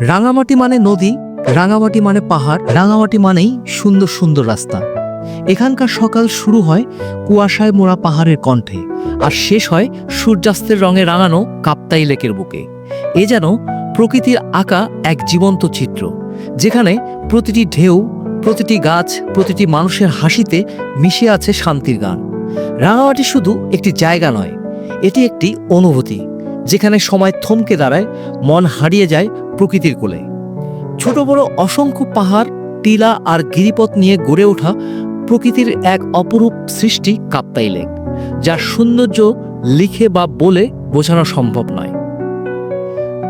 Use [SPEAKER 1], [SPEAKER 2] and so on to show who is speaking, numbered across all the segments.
[SPEAKER 1] রাঙামাটি মানে নদী, রাঙামাটি মানে পাহাড়, রাঙামাটি মানেই সুন্দর সুন্দর রাস্তা। এখানকার সকাল শুরু হয় কুয়াশায় মোড়া পাহাড়ের কণ্ঠে, আর শেষ হয় সূর্যাস্তের রঙে রাঙানো কাপ্তাই লেকের বুকে। এ যেন প্রকৃতির আঁকা এক জীবন্ত চিত্র, যেখানে প্রতিটি ঢেউ, প্রতিটি গাছ, প্রতিটি মানুষের হাসিতে মিশে আছে শান্তির গান। রাঙামাটি শুধু একটি জায়গা নয়, এটি একটি অনুভূতি। যেখানে সময় থমকে দাঁড়ায়, মন হারিয়ে যায় প্রকৃতির কোলে। ছোট বড় অসংখ্য পাহাড়, টিলা আর গিরিপথ নিয়ে গড়ে ওঠা প্রকৃতির এক অপরূপ সৃষ্টি কাপ্তাই লেক, যার সৌন্দর্য লিখে বা বলে বোঝানো সম্ভব নয়।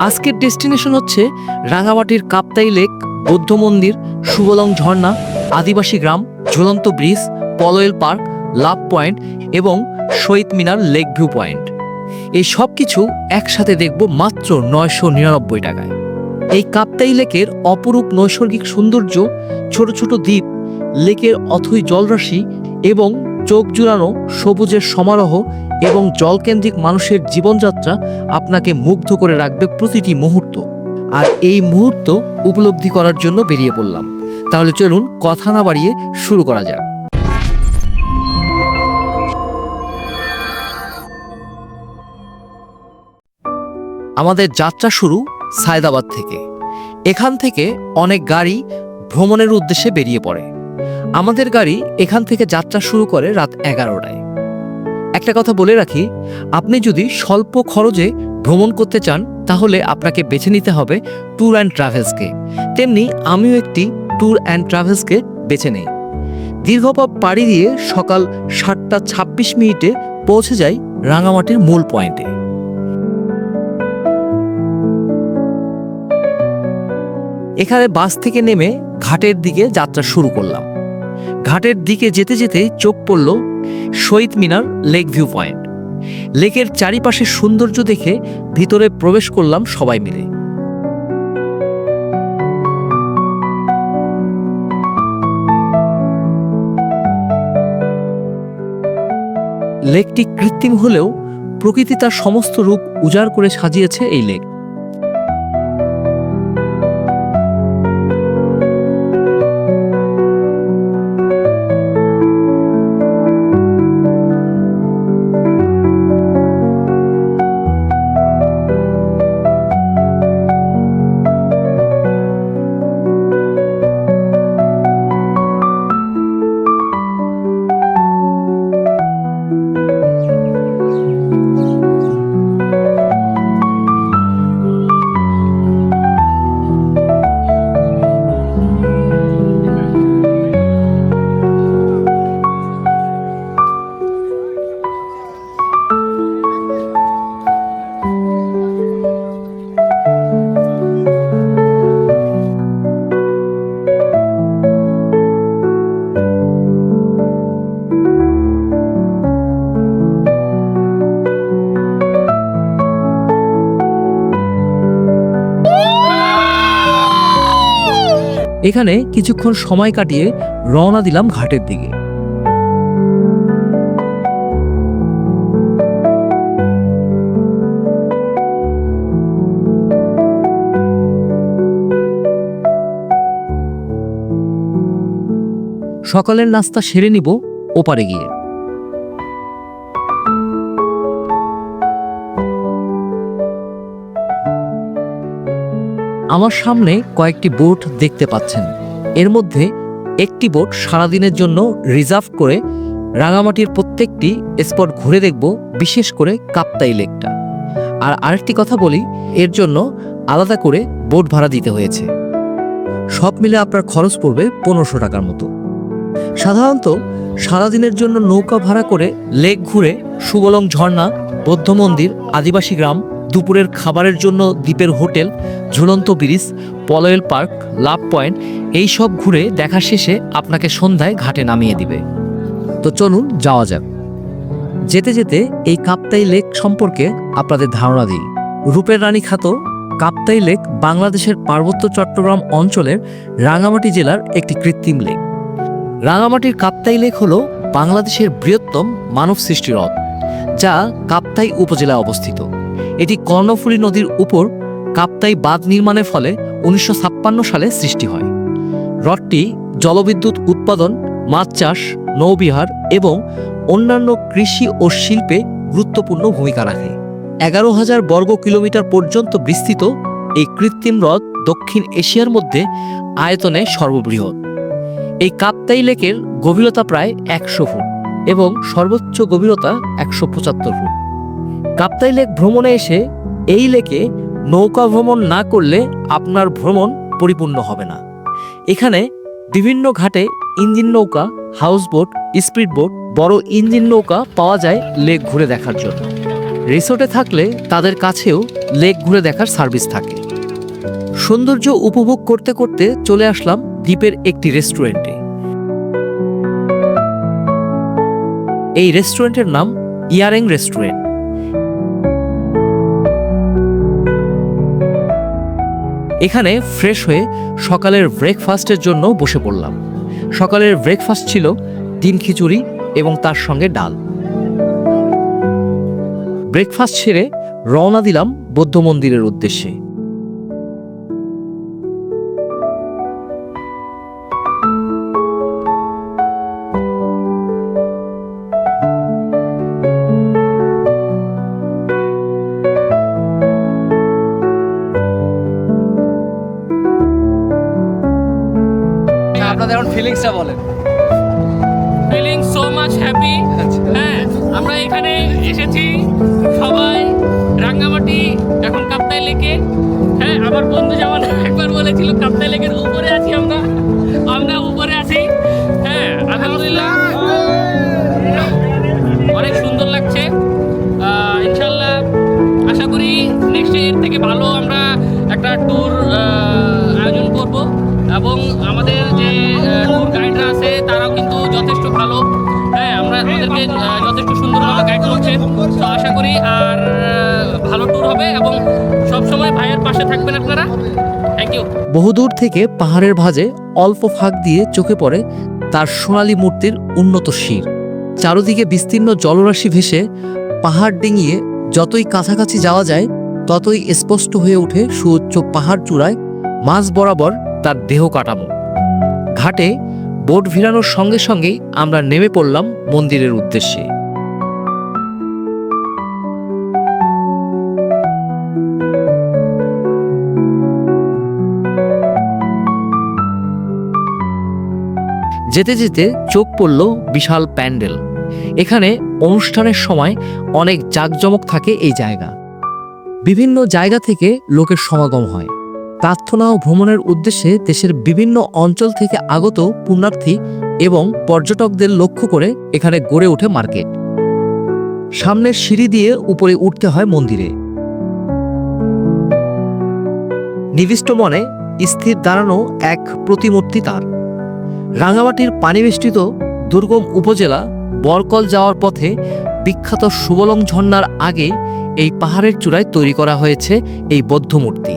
[SPEAKER 1] আজকের ডেস্টিনেশন হচ্ছে রাঙামাটির কাপ্তাই লেক, বৌদ্ধ মন্দির, সুবলং ঝর্ণা, আদিবাসী গ্রাম, ঝুলন্ত bridge, Polwel park, love point এবং Shaheed Minar lake view point. এই সব কিছু একসাথে দেখব মাত্র নয়শো নিরানব্বই টাকায়। এই কাপ্তাই লেকের অপরূপ নৈসর্গিক সৌন্দর্য, ছোট ছোট দ্বীপ, লেকের অথই জলরাশি এবং চোখ জুড়ানো সবুজের সমারোহ এবং জলকেন্দ্রিক মানুষের জীবনযাত্রা আপনাকে মুগ্ধ করে রাখবে প্রতিটি মুহূর্ত। আর এই মুহূর্ত উপলব্ধি করার জন্য বেরিয়ে পড়লাম। তাহলে চলুন কথা না বাড়িয়ে শুরু করা যাক। আমাদের যাত্রা শুরু সায়দাবাদ থেকে। এখান থেকে অনেক গাড়ি ভ্রমণের উদ্দেশ্যে বেরিয়ে পড়ে। আমাদের গাড়ি এখান থেকে যাত্রা শুরু করে রাত এগারোটায়। একটা কথা বলে রাখি, আপনি যদি স্বল্প খরচে ভ্রমণ করতে চান, তাহলে আপনাকে বেছে নিতে হবে ট্যুর অ্যান্ড ট্রাভেলসকে তেমনি আমিও একটি ট্যুর অ্যান্ড ট্রাভেলসকে বেছে নেই। দীর্ঘপথ পাড়ি দিয়ে সকাল সাতটা ছাব্বিশ মিনিটে পৌঁছে যাই রাঙামাটির মূল পয়েন্টে এখানে বাস থেকে নেমে ঘাটের দিকে যাত্রা শুরু করলাম। ঘাটের দিকে যেতে যেতে চোখ পড়ল Shaheed Minar lake view point. লেকের চারিপাশে সৌন্দর্য দেখে ভিতরে প্রবেশ করলাম সবাই মিলে। লেকটি কৃত্রিম হলেও প্রকৃতি তার সমস্ত রূপ উজাড় করে সাজিয়েছে এই লেক। এখানে কিছুক্ষণ সময় কাটিয়ে রওনা দিলাম ঘাটের দিকে। সকালের নাস্তা সেরে নিব ওপারে গিয়ে। আমার সামনে কয়েকটি বোট দেখতে পাচ্ছেন। এর মধ্যে একটি বোট সারাদিনের জন্য রিজার্ভ করে রাঙামাটির প্রত্যেকটি স্পট ঘুরে দেখব, বিশেষ করে কাপ্তাই লেকটা। আর আরেকটি কথা বলি, এর জন্য আলাদা করে বোট ভাড়া দিতে হয়েছে। সব মিলে আপনার খরচ পড়বে পনেরোশো টাকার মতো। সাধারণত সারাদিনের জন্য নৌকা ভাড়া করে লেক ঘুরে সুবলং ঝর্ণা, বৌদ্ধ মন্দির, আদিবাসী গ্রাম দুপুরের খাবারের জন্য দ্বীপের হোটেল, ঝুলন্ত bridge, Polwel park, love point, এই সব ঘুরে দেখা শেষে আপনাকে সন্ধ্যায় ঘাটে নামিয়ে দিবে। তো চলুন যাওয়া যাক। যেতে যেতে এই কাপ্তাই লেক সম্পর্কে আপনাদের ধারণা দিই। রূপের রানী খ্যাত কাপ্তাই লেক বাংলাদেশের পার্বত্য চট্টগ্রাম অঞ্চলের রাঙামাটি জেলার একটি কৃত্রিম লেক। রাঙামাটির কাপ্তাই লেক হল বাংলাদেশের বৃহত্তম মানব সৃষ্টি হ্রদ, যা কাপ্তাই উপজেলায় অবস্থিত। এটি কর্ণফুলী নদীর উপর কাপ্তাই বাঁধ নির্মাণের ফলে উনিশশো ছাপ্পান্ন সালে সৃষ্টি হয়। হ্রদটি জলবিদ্যুৎ উৎপাদন, মাছ চাষ, নৌবিহার এবং অন্যান্য কৃষি ও শিল্পে গুরুত্বপূর্ণ ভূমিকা রাখে। এগারো হাজার বর্গ কিলোমিটার পর্যন্ত বিস্তৃত এই কৃত্রিম হ্রদ দক্ষিণ এশিয়ার মধ্যে আয়তনে সর্ববৃহৎ। এই কাপ্তাই লেকের গভীরতা প্রায় একশো ফুট এবং সর্বোচ্চ গভীরতা একশো পঁচাত্তর ফুট। কাপ্তাই লেক ভ্রমণে এসে এই লেকে নৌকা ভ্রমণ না করলে আপনার ভ্রমণ পরিপূর্ণ হবে না। এখানে বিভিন্ন ঘাটে ইঞ্জিন নৌকা, হাউসবোট, স্পিড বোট, বড় ইঞ্জিন নৌকা পাওয়া যায় লেক ঘুরে দেখার জন্য। রিসোর্টে থাকলে তাদের কাছেও লেক ঘুরে দেখার সার্ভিস থাকে। সৌন্দর্য উপভোগ করতে করতে চলে আসলাম দ্বীপের একটি রেস্টুরেন্টে। এই রেস্টুরেন্টের নাম ইয়ারেং রেস্টুরেন্ট। এখানে ফ্রেশ হয়ে সকালের ব্রেকফাস্টের জন্য বসে পড়লাম। সকালের ব্রেকফাস্ট ছিল ডিম খিচুড়ি এবং তার সঙ্গে ডাল। ব্রেকফাস্ট ছেড়ে রওনা দিলাম বৌদ্ধ মন্দিরের উদ্দেশ্যে।
[SPEAKER 2] তো আশা করি আর ভালো ট্যুর হবে এবং সবসময় ভাইয়ের পাশে থাকবেন আপনারা। থ্যাংক ইউ
[SPEAKER 1] বহুদূর থেকে পাহাড়ের ভাঁজে অল্প ফাঁক দিয়ে চোখে পড়ে তার সোনালী মূর্তির উন্নত শির। চারদিকে বিস্তীর্ণ জলরাশি ভেসে পাহাড় ডিঙিয়ে যতই কাছাকাছি যাওয়া যায়, ততই স্পষ্ট হয়ে ওঠে সুউচ্চ পাহাড় চূড়ায় মাঝ বরাবর তার দেহ কাঠামো। ঘাটে বোট ভিড়ানোর সঙ্গে সঙ্গেই আমরা নেমে পড়লাম মন্দিরের উদ্দেশ্যে। যেতে যেতে চোখ পড়ল বিশাল প্যান্ডেল। এখানে অনুষ্ঠানের সময় অনেক জাঁকজমক থাকে এই জায়গা। বিভিন্ন জায়গা থেকে লোকের সমাগম হয়। প্রার্থনা ও ভ্রমণের উদ্দেশ্যে দেশের বিভিন্ন অঞ্চল থেকে আগত পুণ্যার্থী এবং পর্যটকদের লক্ষ্য করে এখানে গড়ে ওঠে মার্কেট। সামনের সিঁড়ি দিয়ে উপরে উঠতে হয় মন্দিরে। নিবিষ্ট মনে স্থির দাঁড়ানো এক প্রতিমূর্তি তার। রাঙামাটির পানিবেষ্টিত দুর্গম উপজেলা বরকল যাওয়ার পথে বিখ্যাত সুবলং ঝর্ণার আগে এই পাহাড়ের চূড়ায় তৈরি করা হয়েছে এই বৌদ্ধ মূর্তি।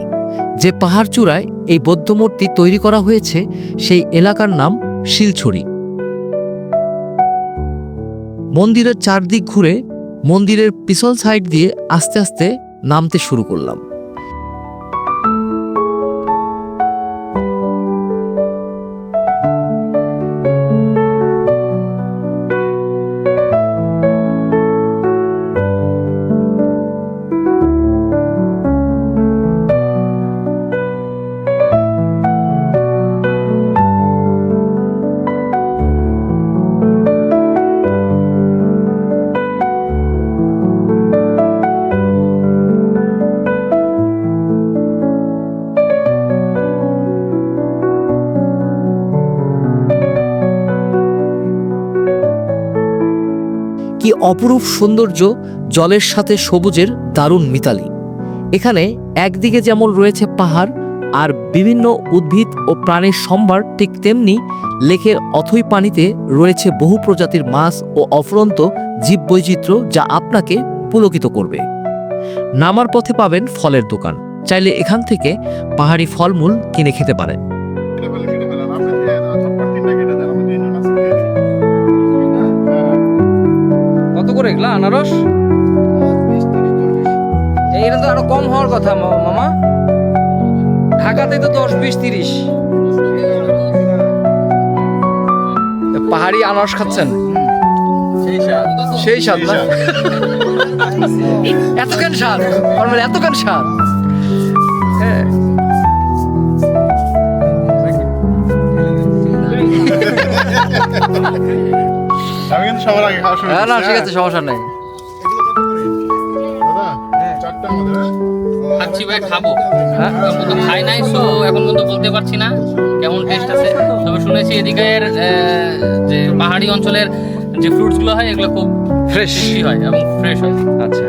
[SPEAKER 1] যে পাহাড় চূড়ায় এই বৌদ্ধ মূর্তি তৈরি করা হয়েছে সেই এলাকার নাম শিলছড়ি। মন্দিরের চারদিক ঘুরে মন্দিরের পিছল সাইড দিয়ে আস্তে আস্তে নামতে শুরু করলাম। কি অপরূপ সৌন্দর্য জলের সাথে সবুজের দারুণ মিতালি। এখানে একদিকে যেমন রয়েছে পাহাড়, আর বিভিন্ন উদ্ভিদ ও প্রাণীর সম্ভার ঠিক তেমনি লেকের অথই পানিতে রয়েছে বহু প্রজাতির মাছ ও অফুরন্ত জীববৈচিত্র্য যা আপনাকে পুলকিত করবে। নামার পথে পাবেন ফলের দোকান। চাইলে এখান থেকে পাহাড়ি ফলমূল কিনে খেতে পারেন।
[SPEAKER 3] করে আনারস? এইটা তো আরও কম হওয়ার কথা মামা। ঢাকাতে তো দশ, বিশ, তিরিশ। পাহাড়ি আনারস খাচ্ছেন? সেই স্বাদ না? এত কেন স্বাদ? আমার মানে এত স্বাদ? হ্যাঁ।
[SPEAKER 4] আমি কিন্তু সবার আগে খাওয়া শুরু
[SPEAKER 3] হ্যাঁ, না ঠিক
[SPEAKER 4] হ্যাঁ।
[SPEAKER 3] আছে সমস্যা নেই।
[SPEAKER 4] হ্যাঁ?
[SPEAKER 2] খাচ্ছি ভাই খাব।
[SPEAKER 3] হ্যাঁ?
[SPEAKER 2] খাই নাই সো এখন পর্যন্ত বলতে পারছি না কেমন টেস্ট আছে। তবে শুনেছি এদিকের যে পাহাড়ি অঞ্চলের যে ফ্রুটসগুলো হয় এগুলো খুব
[SPEAKER 3] ফ্রেশ
[SPEAKER 2] হয় এবং ফ্রেশ হয়।
[SPEAKER 3] আচ্ছা।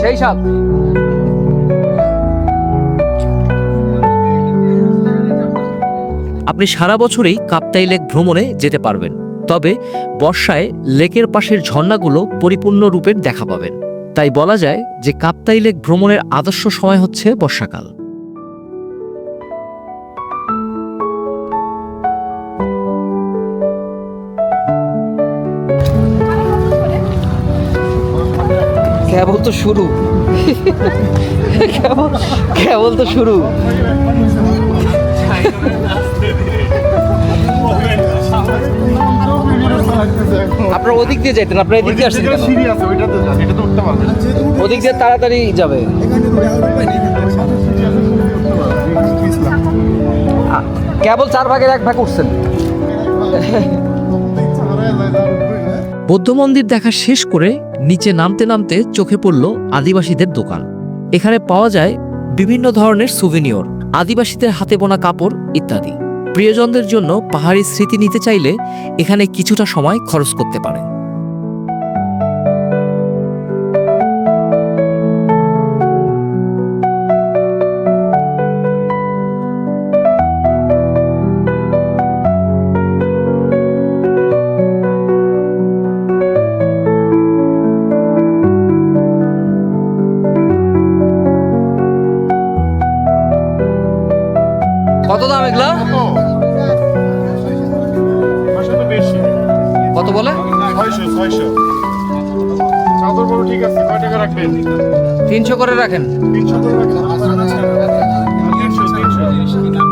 [SPEAKER 3] সেই স্বাদ।
[SPEAKER 1] আপনি সারা বছরেই কাপ্তাই লেক ভ্রমণে যেতে পারবেন। তবে বর্ষায় লেকের পাশের ঝর্ণাগুলো পরিপূর্ণ রূপের দেখা পাবেন। তাই বলা যায় যে কাপ্তাই লেক ভ্রমণের আদর্শ সময় হচ্ছে বর্ষাকাল।
[SPEAKER 3] কেবল তো শুরু। কেবল কেবল তো শুরু। ওদিক দিয়ে যাইতেন আপনার এদিক দিয়ে আসছেন কেন? ওদিক দিয়ে তাড়াতাড়ি যাবে। কেবল চার ভাগের এক ভাগ উঠছেন।
[SPEAKER 1] বৌদ্ধ মন্দির দেখা শেষ করে নিচে নামতে নামতে চোখে পড়ল আদিবাসীদের দোকান। এখানে পাওয়া যায় বিভিন্ন ধরনের সুভিনিয়র আদিবাসীদের হাতে বোনা কাপড় ইত্যাদি। প্রিয়জনদের জন্য পাহাড়ি স্মৃতি নিতে চাইলে এখানে কিছুটা সময় খরচ করতে পারেন।
[SPEAKER 3] বলে? তিনশো করে রাখেন।
[SPEAKER 4] তিনশো করে রাখবেন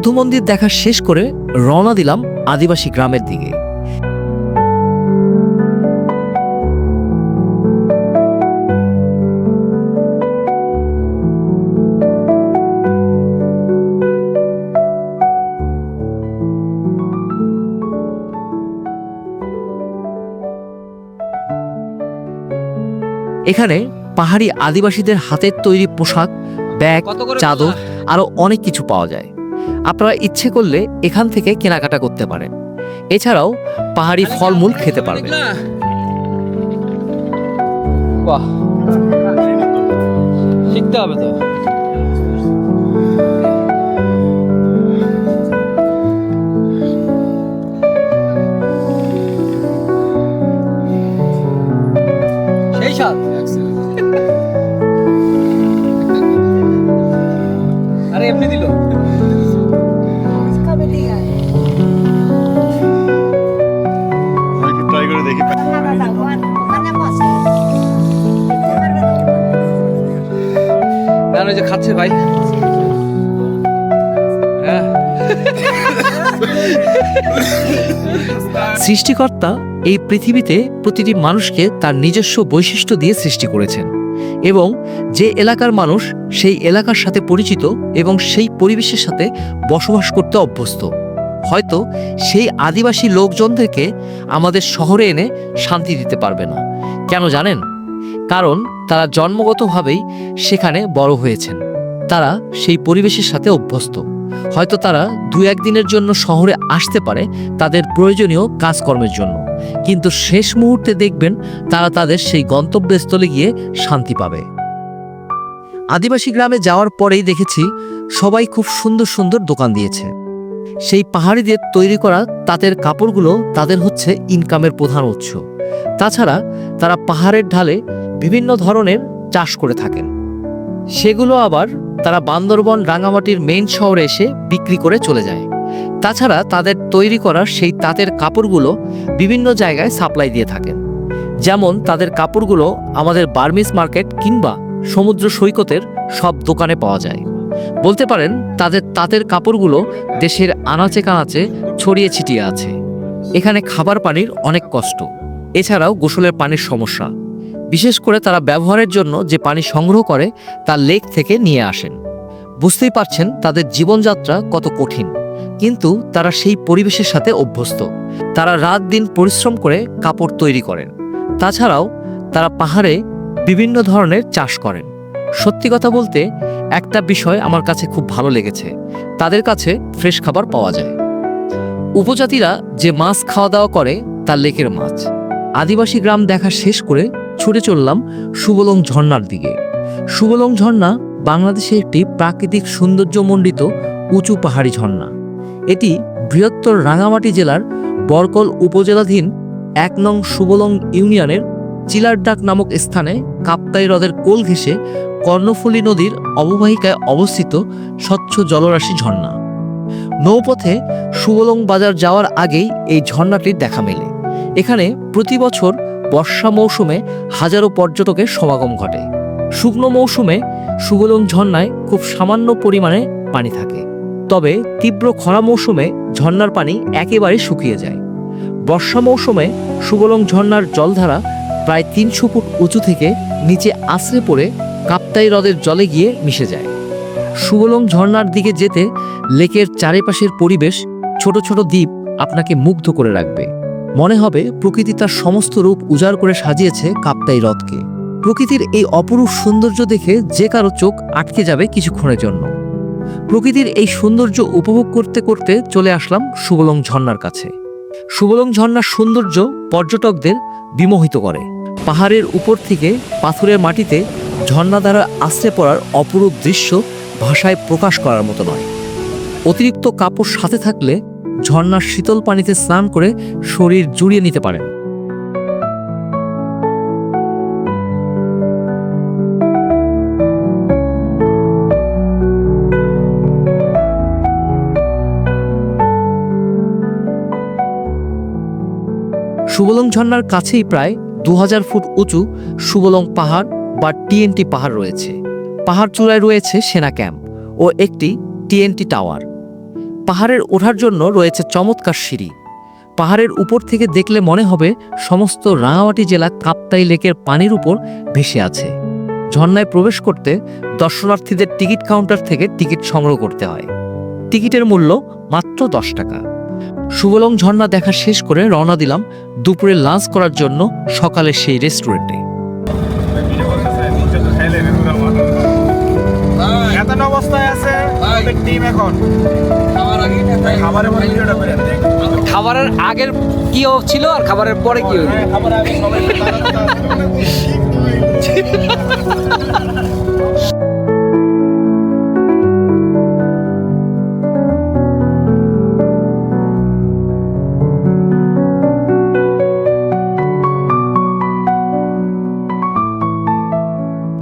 [SPEAKER 1] বৌদ্ধ মন্দির দেখা শেষ করে রওনা দিলাম আদিবাসী গ্রামের দিকে। এখানে পাহাড়ি আদিবাসীদের হাতের তৈরি পোশাক ব্যাগ চাদর আরও অনেক কিছু পাওয়া যায়। আপনারা ইচ্ছে করলে এখান থেকে কেনাকাটা করতে পারেন। এছাড়াও পাহাড়ি ফলমূল খেতে পারবেন।
[SPEAKER 3] শিখতে হবে তো। আরে এমনি দিল। কেন ওই যে খাচ্ছে ভাই। হ্যাঁ।
[SPEAKER 1] সৃষ্টিকর্তা এই পৃথিবীতে প্রতিটি মানুষকে তার নিজস্ব বৈশিষ্ট্য দিয়ে সৃষ্টি করেছেন এবং যে এলাকার মানুষ সেই এলাকার সাথে পরিচিত এবং সেই পরিবেশের সাথে বসবাস করতে অভ্যস্ত। হয়তো সেই আদিবাসী লোকজনদেরকে আমাদের শহরে এনে শান্তি দিতে পারবে না। কেন জানেন? কারণ তারা জন্মগতভাবেই সেখানে বড় হয়েছেন। তারা সেই পরিবেশের সাথে অভ্যস্ত। হয়তো তারা দু একদিনের জন্য শহরে আসতে পারে তাদের প্রয়োজনীয় কাজকর্মের জন্য। কিন্তু শেষ মুহূর্তে দেখবেন তারা তাদের সেই গন্তব্যস্থলে গিয়ে শান্তি পাবে। আদিবাসী গ্রামে যাওয়ার পরেই দেখেছি সবাই খুব সুন্দর সুন্দর দোকান দিয়েছে। সেই পাহাড়িদের তৈরি করা তাঁতের কাপড়গুলো তাদের হচ্ছে ইনকামের প্রধান উৎস। তাছাড়া তারা পাহাড়ের ঢালে বিভিন্ন ধরনের চাষ করে থাকেন। সেগুলো আবার তারা বান্দরবন রাঙামাটির মেইন শহরে এসে বিক্রি করে চলে যায়। তাছাড়া তাদের তৈরি করা সেই তাঁতের কাপড়গুলো বিভিন্ন জায়গায় সাপ্লাই দিয়ে থাকেন। যেমন তাদের কাপড়গুলো আমাদের বার্মিস মার্কেট কিংবা সমুদ্র সৈকতের সব দোকানে পাওয়া যায়। বলতে পারেন, তাদের তাঁতের কাপড়গুলো দেশের আনাচে কানাচে ছড়িয়ে ছিটিয়ে আছে। এখানে খাবার পানির অনেক কষ্ট। এছাড়াও গোসলের পানির সমস্যা। বিশেষ করে তারা ব্যবহারের জন্য যে পানি সংগ্রহ করে তা লেক থেকে নিয়ে আসেন। বুঝতেই পারছেন তাদের জীবনযাত্রা কত কঠিন, কিন্তু তারা সেই পরিবেশের সাথে অভ্যস্ত। তারা রাত দিন পরিশ্রম করে কাপড় তৈরি করেন। তাছাড়াও তারা পাহাড়ে বিভিন্ন ধরনের চাষ করেন। সত্যি কথা বলতে একটা বিষয় আমার কাছে খুব ভালো লেগেছে, তাদের কাছে ফ্রেশ খাবার পাওয়া যায়। উপজাতিরা যে মাছ খাওয়া দাওয়া করে তা লেকের মাছ। আদিবাসী গ্রাম দেখা শেষ করে ছুটে চললাম সুবলং ঝর্ণার দিকে। সুবলং ঝর্ণা বাংলাদেশে একটি প্রাকৃতিক সৌন্দর্যমণ্ডিত উঁচু পাহাড়ি ঝর্ণা। এটি বৃহত্তর রাঙামাটি জেলার বরকল উপজেলাধীন এক নং সুবলং ইউনিয়নের চিলারডাক নামক স্থানে কাপ্তাই হ্রদের কোল ঘেঁষে কর্ণফুলী নদীর অববাহিকায় অবস্থিত স্বচ্ছ জলরাশি ঝর্ণা। নৌপথে সুবলং বাজার যাওয়ার আগেই এই ঝর্ণাটির দেখা মেলে। এখানে প্রতি বছর বর্ষা মৌসুমে হাজারো পর্যটকের সমাগম ঘটে। শুকনো মৌসুমে সুবলং ঝর্ণায় খুব সামান্য পরিমাণে পানি থাকে। তবে তীব্র খরা মৌসুমে ঝর্ণার পানি একেবারে শুকিয়ে যায়। বর্ষা মৌসুমে সুবলং ঝর্ণার জলধারা প্রায় তিনশো ফুট উঁচু থেকে নিচে আশ্রে পড়ে কাপ্তাই হ্রদের জলে গিয়ে মিশে যায়। সুবলং ঝর্ণার দিকে যেতে লেকের চারিপাশের পরিবেশ ছোট ছোট দ্বীপ আপনাকে মুগ্ধ করে রাখবে। মনে হবে প্রকৃতি তার সমস্ত রূপ উজাড় করে সাজিয়েছে কাপ্তাই হ্রদকে। প্রকৃতির এই অপরূপ সৌন্দর্য দেখে যে কারও চোখ আটকে যাবে কিছুক্ষণের জন্য। প্রকৃতির এই সৌন্দর্য উপভোগ করতে করতে চলে আসলাম সুবলং ঝর্ণার কাছে। সুবলং ঝর্ণার সৌন্দর্য পর্যটকদের বিমোহিত করে। পাহাড়ের উপর থেকে পাথরের মাটিতে ঝর্ণা দ্বারা আশ্রে পড়ার অপরূপ দৃশ্য ভাষায় প্রকাশ করার মতো নয়। অতিরিক্ত কাপড় সাথে থাকলে ঝর্ণার শীতল পানিতে স্নান করে শরীর জুড়িয়ে নিতে পারেন। সুবলং ঝর্ণার কাছেই প্রায় দু হাজার ফুট উঁচু সুবলং পাহাড় বা টিএনটি পাহাড় রয়েছে। পাহাড় চূড়ায় রয়েছে সেনা ক্যাম্প ও একটি টিএনটি টাওয়ার। পাহাড়ের ওঠার জন্য রয়েছে চমৎকার সিঁড়ি। পাহাড়ের উপর থেকে দেখলে মনে হবে সমস্ত রাঙামাটি জেলা কাপ্তাই লেকের পানির উপর ভেসে আছে। ঝর্ণায় প্রবেশ করতে দর্শনার্থীদের টিকিট কাউন্টার থেকে টিকিট সংগ্রহ করতে হয়। টিকিটের মূল্য মাত্র দশ টাকা। সুবলং ঝর্ণা দেখা শেষ করে রওনা দিলাম দুপুরে লাঞ্চ করার জন্য সকালে সেই রেস্টুরেন্টে।
[SPEAKER 4] অবস্থায় আছে? টিম এখন। খাবারের
[SPEAKER 3] আগের কি ছিল আর খাবারের পরে কি হলো
[SPEAKER 4] সবাই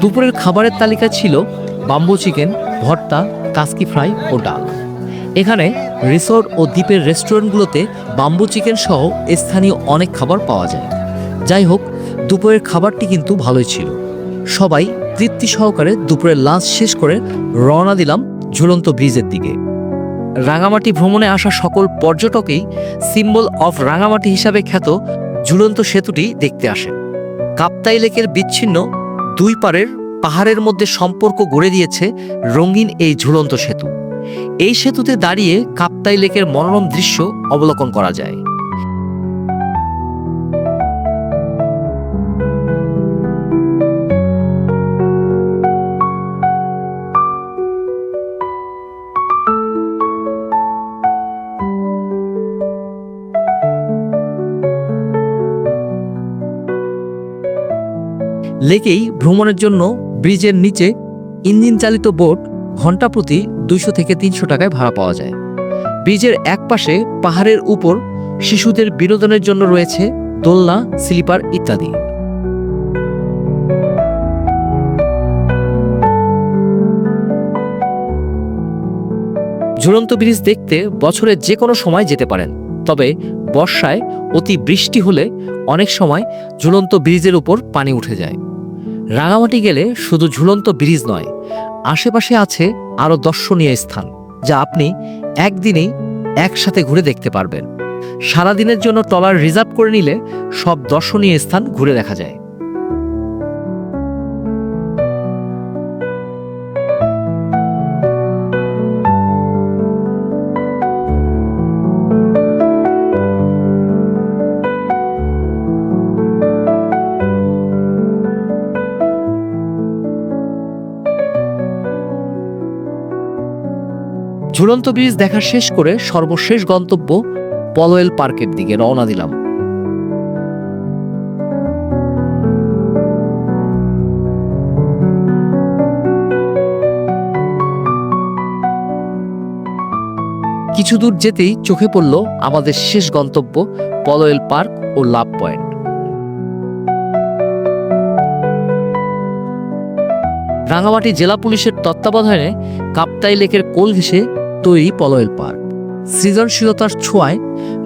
[SPEAKER 1] দুপুরের খাবারের তালিকা ছিল বাম্বু চিকেন ভর্তা কাসকি ফ্রাই ও ডাল। এখানে রিসোর্ট ও দ্বীপের রেস্টুরেন্টগুলোতে বাম্বু চিকেন সহ স্থানীয় অনেক খাবার পাওয়া যায়। যাই হোক, দুপুরের খাবারটি কিন্তু ভালোই ছিল। সবাই তৃপ্তি সহকারে দুপুরের লাঞ্চ শেষ করে রওনা দিলাম ঝুলন্ত ব্রিজের দিকে। রাঙামাটি ভ্রমণে আসা সকল পর্যটকেই সিম্বল অফ রাঙামাটি হিসাবে খ্যাত ঝুলন্ত সেতুটি দেখতে আসেন। কাপ্তাই লেকের বিচ্ছিন্ন দুই পারের পাহাড়ের মধ্যে সম্পর্ক গড়ে দিয়েছে রঙিন এই ঝুলন্ত সেতু। এই সেতুতে দাঁড়িয়ে কাপ্তাই লেকের মনোরম দৃশ্য অবলোকন করা যায়। লেকেই ভ্রমণের জন্য ব্রিজের নিচে ইঞ্জিন চালিত বোট ঘণ্টা প্রতি দুইশো থেকে তিনশো টাকায় ভাড়া পাওয়া যায়। ব্রিজের এক পাশে পাহাড়ের উপর শিশুদের বিনোদনের জন্য রয়েছে দোলনা, স্লিপার ইত্যাদি। ঝুলন্ত ব্রিজ দেখতে বছরের যে কোনো সময় যেতে পারেন, তবে বর্ষায় অতি বৃষ্টি হলে অনেক সময় ঝুলন্ত ব্রিজের উপর পানি উঠে যায়। রাঙামাটি গেলে শুধু ঝুলন্ত ব্রিজ নয় আশেপাশে আছে আরও দর্শনীয় স্থান, যা আপনি একদিনেই একসাথে ঘুরে দেখতে পারবেন। সারাদিনের জন্য টলার রিজার্ভ করে নিলে সব দর্শনীয় স্থান ঘুরে দেখা যায়। ঝুলন্ত ব্রিজ দেখা শেষ করে সর্বশেষ গন্তব্য পলোয়েল পার্কের দিকে রওনা দিলাম। কিছু দূর যেতেই চোখে পড়ল আমাদের শেষ গন্তব্য পলোয়েল পার্ক ও লাভ পয়েন্ট। রাঙামাটি জেলা পুলিশের তত্ত্বাবধানে কাপ্তাই লেকের কোল ঘেঁষে তৈরি পলয়েল পার্ক। সৃজনশীলতার ছোঁয়ায়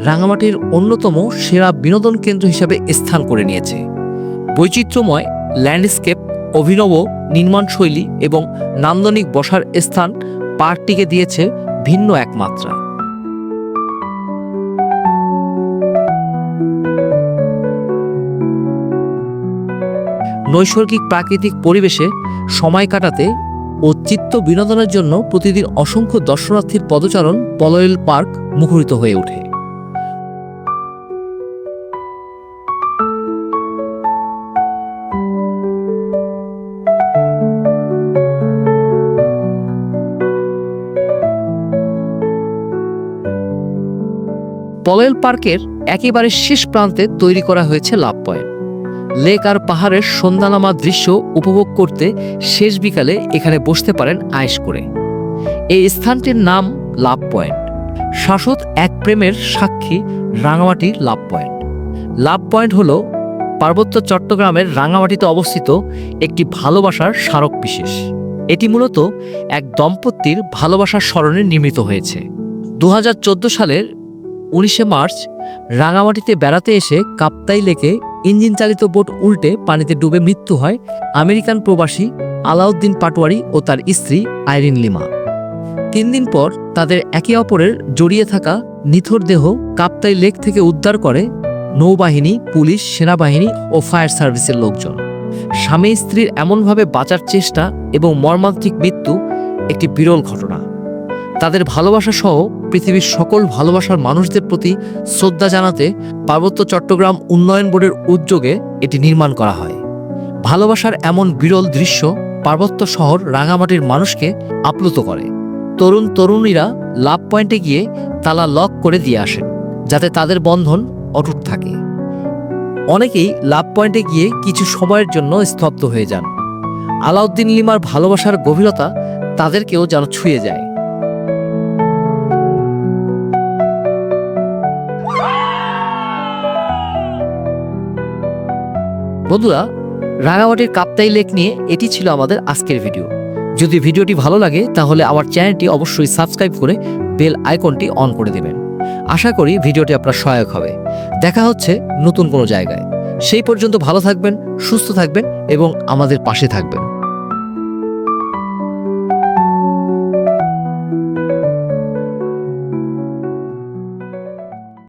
[SPEAKER 1] রাঙামাটির অন্যতম সেরা বিনোদন কেন্দ্র হিসেবে স্থান করে নিয়েছে। বৈচিত্র্যময় ল্যান্ডস্কেপ, অভিনব নির্মাণশৈলী এবং নান্দনিক বসার স্থান পার্কটিকে দিয়েছে ভিন্ন এক মাত্রা। নৈসর্গিক প্রাকৃতিক পরিবেশে সময় কাটাতে চিত্ত বিনোদনের জন্য প্রতিদিন অসংখ্য দর্শনার্থীর পদচারণ পলয়েল পার্ক মুখরিত হয়ে ওঠে। পলয়েল পার্কের একেবারে শেষ প্রান্তে তৈরি করা হয়েছে লাভ পয়েন্ট। লেক আর পাহাড়ের সন্ধ্যানামা দৃশ্য উপভোগ করতে শেষ বিকালে এখানে বসতে পারেন আয়েশ করে। এই স্থানটির নাম লাভ পয়েন্ট। শাশ্বত এক প্রেমের সাক্ষী Rangamati love point. Love point হল পার্বত্য চট্টগ্রামের রাঙামাটিতে অবস্থিত একটি ভালোবাসার স্মারক বিশেষ। এটি মূলত এক দম্পতির ভালোবাসার স্মরণে নির্মিত হয়েছে। দু হাজার চোদ্দ সালের উনিশে মার্চ রাঙামাটিতে বেড়াতে এসে কাপ্তাই লেকে ইঞ্জিন চালিত বোট উল্টে পানিতে ডুবে মৃত্যু হয় আমেরিকান প্রবাসী আলাউদ্দিন পাটোয়ারি ও তার স্ত্রী আইরিন লিমা। তিন দিন পর তাদের একে অপরের জড়িয়ে থাকা নিথর দেহ কাপ্তাই লেক থেকে উদ্ধার করে নৌবাহিনী, পুলিশ, সেনাবাহিনী ও ফায়ার সার্ভিসের লোকজন। স্বামী স্ত্রীর এমনভাবে বাঁচার চেষ্টা এবং মর্মান্তিক মৃত্যু একটি বিরল ঘটনা। তাদের ভালোবাসা সহ পৃথিবীর সকল ভালোবাসার মানুষদের প্রতি শ্রদ্ধা জানাতে পার্বত্য চট্টগ্রাম উন্নয়ন বোর্ডের উদ্যোগে এটি নির্মাণ করা হয়। ভালোবাসার এমন বিরল দৃশ্য পার্বত্য শহর রাঙামাটির মানুষকে আপ্লুত করে। তরুণ তরুণীরা লাভ পয়েন্টে গিয়ে তালা লক করে দিয়ে আসেন, যাতে তাদের বন্ধন অটুট থাকে। অনেকেই লাভ পয়েন্টে গিয়ে কিছু সময়ের জন্য স্তব্ধ হয়ে যান। আলাউদ্দিন লিমার ভালোবাসার গভীরতা তাদেরকেও যেন ছুঁয়ে যায়। বন্ধুরা, রাঙামাটির কাপ্তাই লেক নিয়ে এটি ছিল আমাদের আজকের ভিডিও। যদি ভিডিওটি ভালো লাগে, তাহলে আমার চ্যানেলটি অবশ্যই সাবস্ক্রাইব করে বেল আইকনটি অন করে দেবেন। আশা করি ভিডিওটি আপনার সহায়ক হবে। দেখা হচ্ছে নতুন কোনো জায়গায়। সেই পর্যন্ত ভালো থাকবেন, সুস্থ থাকবেন এবং আমাদের পাশে থাকবেন।